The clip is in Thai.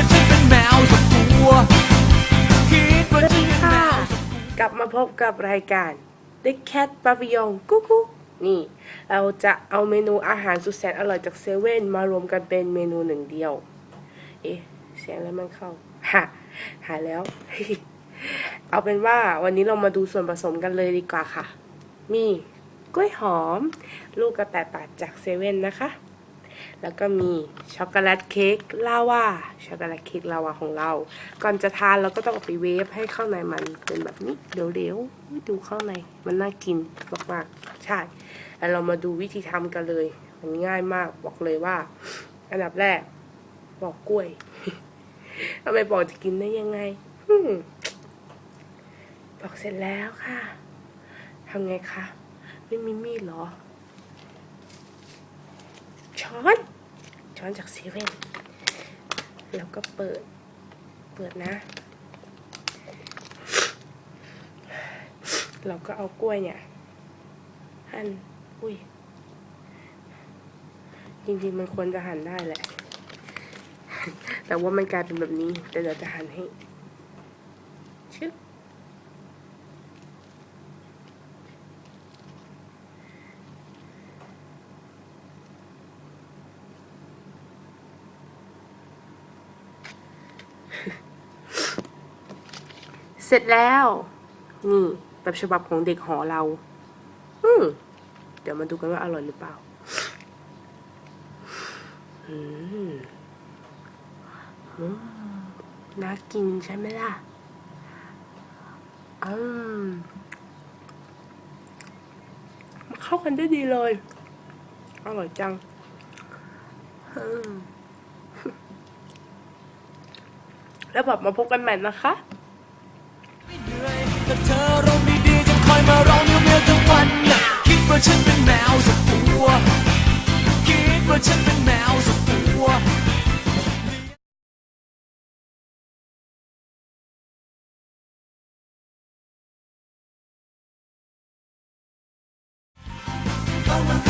คิดว่าฉันเป็นแมวสักตัวคิดว่าฉันเป็นแมค่ะวสักกลับมาพบกับรายการ The Cat Pavilion กุ๊กกุ๊กนี่ เราจะเอาเมนูอาหารสุดแสนอร่อยจากเซเว่นมารวมกันเป็นเมนูหนึ่งเดียว เอ๊ะเสียงแล้วมันเข้าฮะหายแล้ว เอาเป็นว่าวันนี้เรามาดูส่วนผสมกันเลยดีกว่าค่ะ มีกล้วยหอม ลูกกระแตบาทจากเซเว่นนะคะ แล้วก็มีช็อกโกแลตเค้กลาวาช็อกโกแลตเค้กลาวาของเรา ก่อนจะทานเราก็ต้องเอาไปเวฟให้ข้างในมันเป็นแบบนี้เร็วๆอุ๊ยดูข้างในมันน่ากินมากๆใช่แล้วเรามาดูวิธีทำกันเลย มันง่ายมากบอกเลยว่า อันดับแรกปอกกล้วยทำไมบอกจะกินได้ยังไงปอกเสร็จแล้วค่ะทำไงคะ ไม่มีมีดเหรอ ช้อน ช้อนจากเซเว่นแล้วก็เปิด เปิดนะ เราก็เอากล้วยเนี่ย หั่น อุ้ย จริงๆมันควรจะหั่นได้แหละ แต่ว่ามันกลายเป็นแบบนี้ แต่เดี๋ยวจะหั่นให้ เสร็จแล้ว นี่แบบฉบับของเด็กหอเรา อืมเดี๋ยวมาดูกันว่าอร่อยหรือเปล่า อืมน่ากินใช่ไหมล่ะ อืมเข้ากันได้ดีเลย อร่อยจัง อืม แล้วแบบมาพบกันใหม่นะคะว่าฉันเป็นแมวสักตัวคิดว่าฉันเป็นแมวสักตัวมั